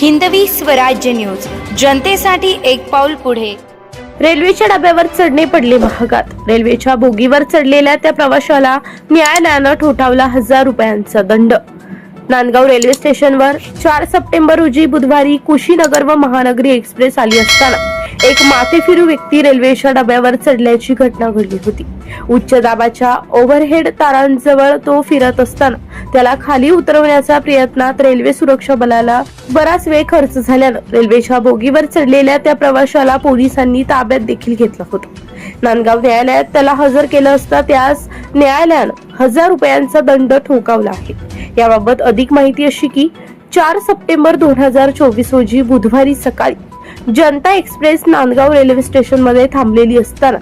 Hindavi Swarajya news. जनतेसाठी एक पाऊल पुढे. रेल्वेच्या डब्यावर चढणे पडले महागात. रेल्वेच्या बोगीवर चढलेल्या त्या प्रवाशाला न्यायालयानं ठोठावला हजार रुपयांचा दंड. नांदगाव रेल्वे स्टेशनवर चार सप्टेंबर रोजी बुधवारी कुशीनगर व महानगरी एक्सप्रेस आली असताना एक माथेफिरू व्यक्ती रेल्वेच्या डब्यावर चढल्याची घटना घडली होती. उच्च दाबाच्या ओव्हरहेड तारांजवळ तो फिरत असताना त्याला खाली उतरवण्याच्या प्रयत्नात रेल्वे सुरक्षा बलाला बराच वेळ खर्च झाल्यानं रेल्वेच्या बोगीवर चढलेल्या त्या प्रवाशाला पोलिसांनी ताब्यात देखील घेतलं होतं. नांदगाव न्यायालयात त्याला हजर केलं असता त्यास न्यायालयानं हजार रुपयांचा दंड ठोकावला आहे. याबाबत अधिक माहिती अशी की चार सप्टेंबर दोन हजार चोवीस रोजी बुधवारी सकाळी जनता एक्सप्रेस नांदगाव रेल्वे स्टेशनमध्ये थांबलेली असताना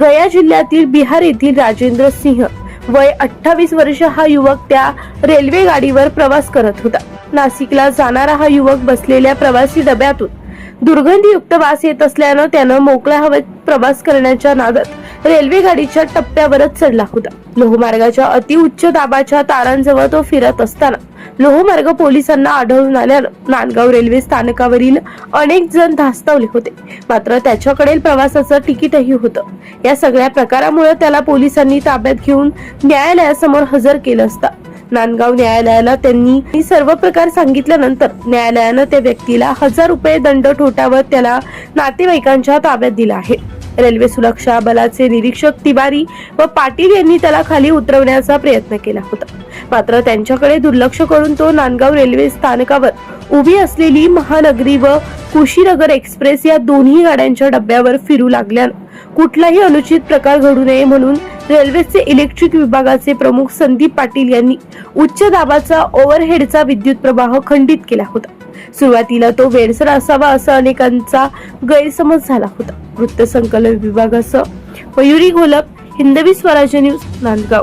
गया जिल्ह्यातील बिहार येथील राजेंद्र सिंह वय अठ्ठावीस वर्ष हा युवक त्या रेल्वे गाडीवर प्रवास करत होता. नाशिकला जाणारा हा युवक बसलेल्या प्रवासी डब्यातून दुर्गंधीयुक्त वास येत असल्यानं त्यानं मोकळ्या हवेत प्रवास करण्याच्या नादात रेल्वे गाडीच्या टप्प्यावरच चढला होता. लोहमार्गाच्या अतिउच्च दाबाच्या तारांजवळ तो फिरत असताना लोहमार्ग पोलिसांना आढळून आल्यानं नांदगाव रेल्वे स्थानकावरील अनेक जण धास्तावले होते. मात्र त्याच्याकडे प्रवासाचं तिकीटही होतं. या सगळ्या प्रकारामुळे त्याला पोलिसांनी ताब्यात घेऊन न्यायालयासमोर हजर केलं असता. नांदगाव न्यायालयाला त्यांनी सर्व प्रकार सांगितल्यानंतर न्यायालयानं त्या व्यक्तीला हजार रुपये दंड ठोठावत त्याला नातेवाईकांच्या ताब्यात दिला आहे. रेल्वे सुरक्षा बलाचे निरीक्षक तिवारी व पाटील यांनी त्याला खाली उतरवण्याचा प्रयत्न केला होता. मात्र त्यांच्याकडे दुर्लक्ष करून तो नांदगाव रेल्वे स्थानकावर उभी असलेली महानगरी व कुशीनगर एक्सप्रेस या दोन्ही गाड्यांच्या डब्यावर फिरू लागल्यानं. कुठलाही अनुचित प्रकार घडू नये म्हणून रेल्वेचे इलेक्ट्रिक विभागाचे प्रमुख संदीप पाटील यांनी उच्च दाबाचा ओव्हरहेडचा विद्युत प्रवाह खंडित केला होता. सुरुवातीला तो वेडसर असावा असा अनेकांचा गैरसमज झाला होता. वृत्तसंकलन विभागासह मयुरी घोलप हिंदवी स्वराज्य न्यूज नांदगाव.